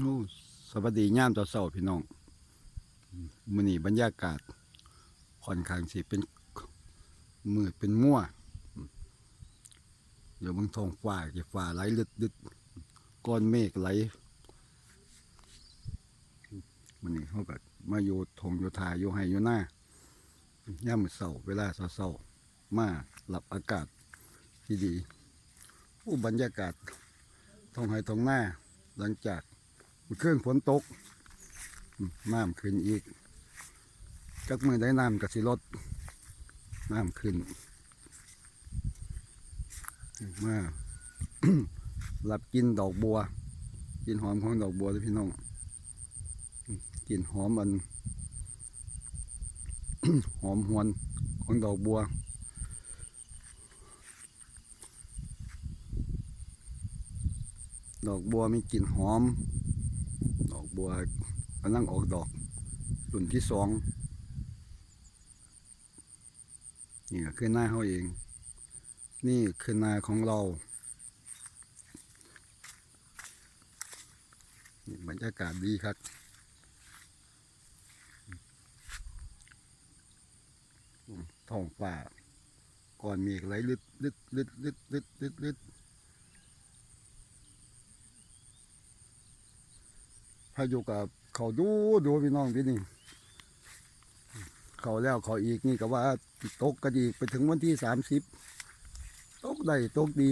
สวัสดีย่ามต่อเสาพี่น้องมือนีบรรยากาศค่อนข้างสิเป็นมืดเป็นมั่วเดี๋ยวเบางท้องฟ้าจะฟ้าไหลลึดลึดก้อนเมฆไหลมื้อนี้เขาก็มาอยู่ทงอยู่ทาอยู่ให้อยู่หน้าย่ามมื้อเสาเวลาเสาๆมาหลับอากาศที่ดีโอ้บรรยากาศท้องไห้ท้องหน้าหลังจาก เครื่องฝนตกน้ำขึ้นอีกจักมือได้น้ำกับสิลดน้ำขึ้นมารับกินดอกบัว กินหอมของดอกบัวเลยพี่น้องกินหอมอันหอมหวนของดอกบัวดอกบัวมีกลิ่นหอม บัวกำลังออกดอกรุ่นที่สองนี่คือหน้าเขาเอง นี่คือนาของเราบรรยากาศดีครับท้องฟ้าก่อนเมฆไหลลึดลึดลึดลึดลึดลึดลึด พายุกับเขาดูดูพี่น้องพี่นี่เขาแล้วเขาอีกนี่ก็ว่าตกกันอีกไปถึงวันที่สามสิบตกได้ตกดี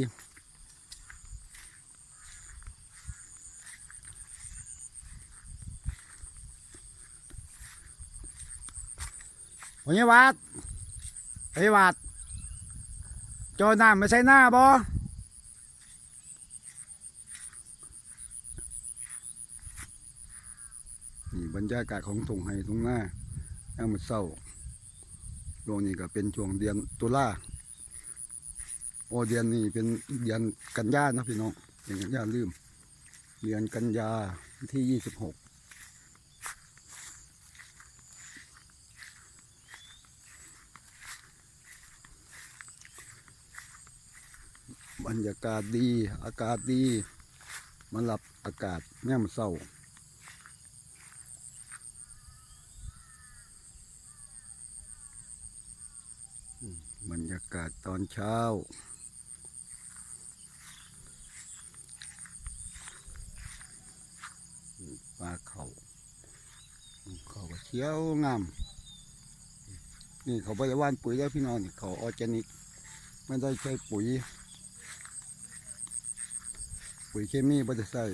วันนี้วัดไอ้วัดโจอน้ำไม่ใช่หน้าบ่ นี่บรรยากาศของทุ่งไห้ทุ่งนาย่ามมือเศร้าช่วงนี้ก็เป็นช่วงเดือนตุลาโอเดือนนี้เป็นเดือนกันยานะพี่น้องเดือนกันยาลืม เดือนกันยาที่ยี่สิบหกบรรยากาศดี อากาศดี มันหลับอากาศแง่มเศร้า บรรยากาศตอนเช้า ปลาเขาเขาก็เขียวงาม นี่เขาบริวารปุ๋ยแล้วพี่น้องนี่เขาออร์แกนิก ไม่ได้ใช้ปุ๋ย ปุ๋ยเคมีไม่ได้ใส่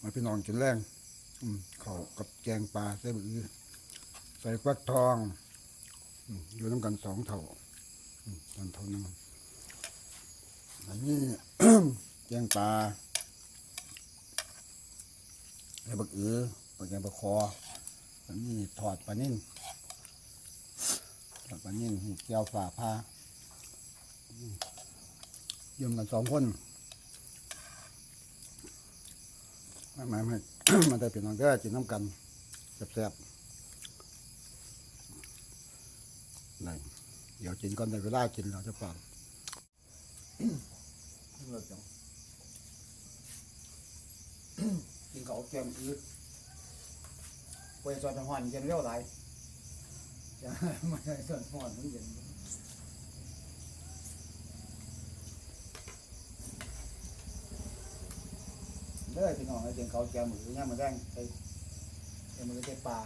มาพี่น้องกินแรงอืมเขาวกับแกงปลาใส่บือใส่ฟักทองอืมอยู่น้ำกันสองเท่าอืมตอนเท่านึงอันนี้แกงปลาไอ้บักอือบักแกงบักคออันนี้ถอดปลานิ่นถอดปลานิ่นให้แก้วฝ่าผ้าอืมเยี่ยมกันสองคน ไม่ไม่ไม่มาได้เป็นน้องก็กินน้ำกันแซ่บๆนี่เดี๋ยวกินก่อนได้เวลากินเราจะฟังกินเขาวแกงอืดไปสอนหอนเย็นเร็วไหลายจะไม่ได้สอนหอนมันเย็น ด้อพี่น้องให้กินเขาแกงหมูย่างมาแดงไปไปมือเจ็ปลา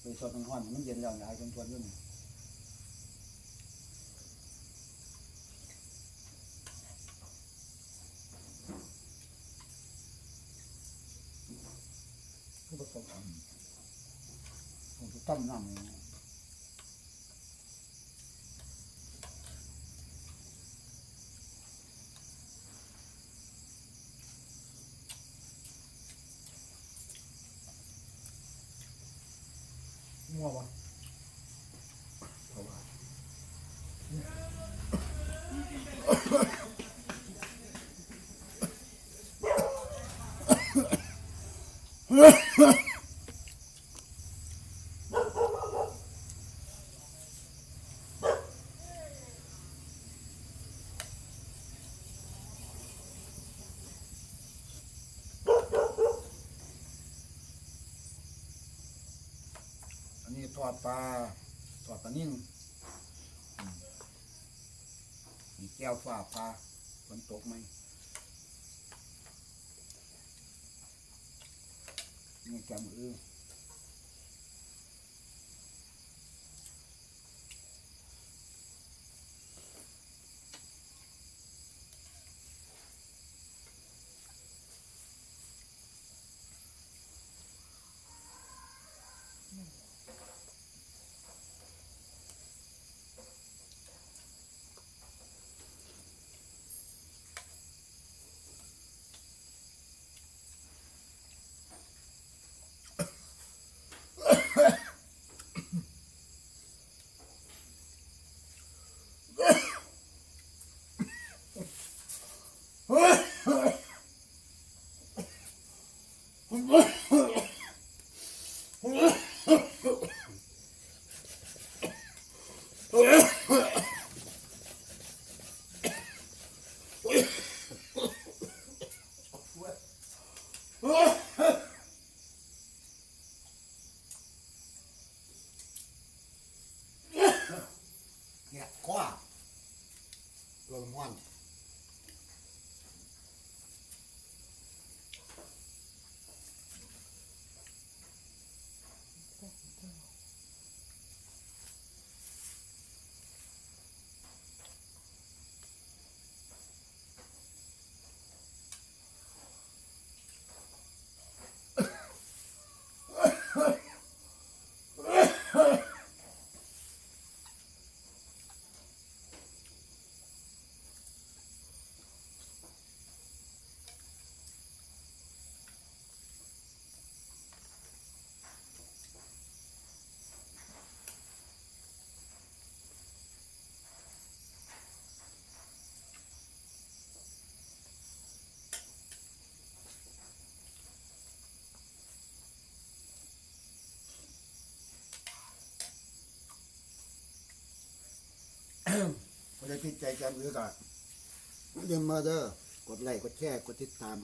ไปสอนหอนมันเย็นแล้วหลายจนทวนอยุ่นก็ผสมผมจะต้มน้ำ ทอดปลาทอดปลานิ่งมนี่แก้วฝาปลาฝนตกไหมนี่แกมอือ เนี่ยคว้าตัวม้อน พอได้ติดใจแกมอือก็อย่าลืมมาเด้อกดไลค์กดแชร์กดติดตาม